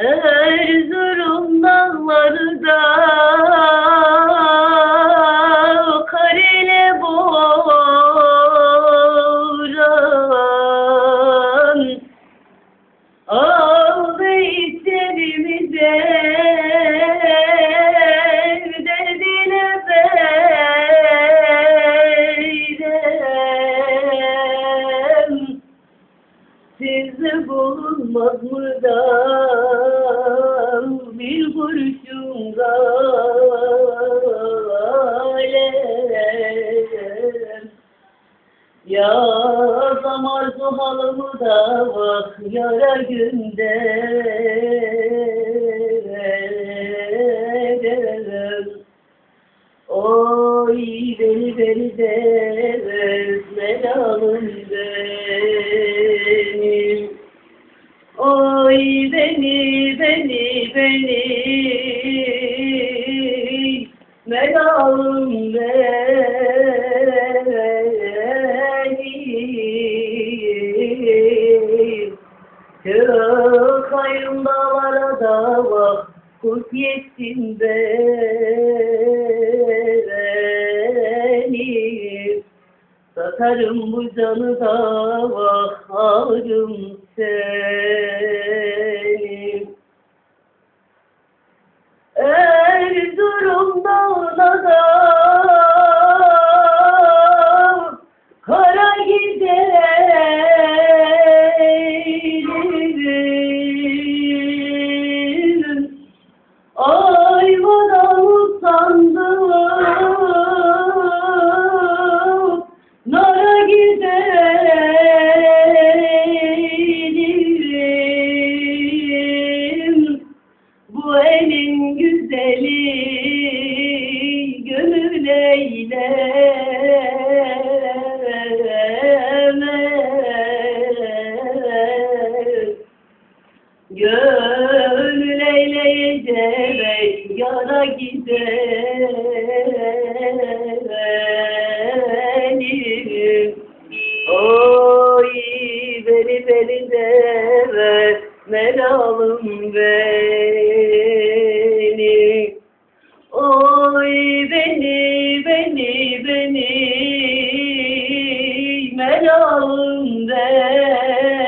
Erzurum dağları da Sizi bulunmaz mı da bir kurşun galem Ya zamar halımı da bak yara günderim Oy beni beni de beni. Beni melalım benim Çok hayırlı dağlara da bak kurt yetsin beni. Satarım bu canı da bak alırım Bu elin güzeli gönül eyleme Gönül eyleyecek yara giderim. Oy beni beni de ver melalım beni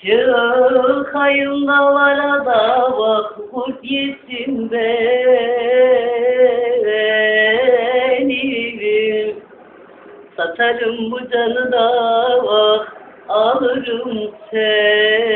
Çık hayırlara da bak kurt yesin beni Satarım bu canı da bak alırım seni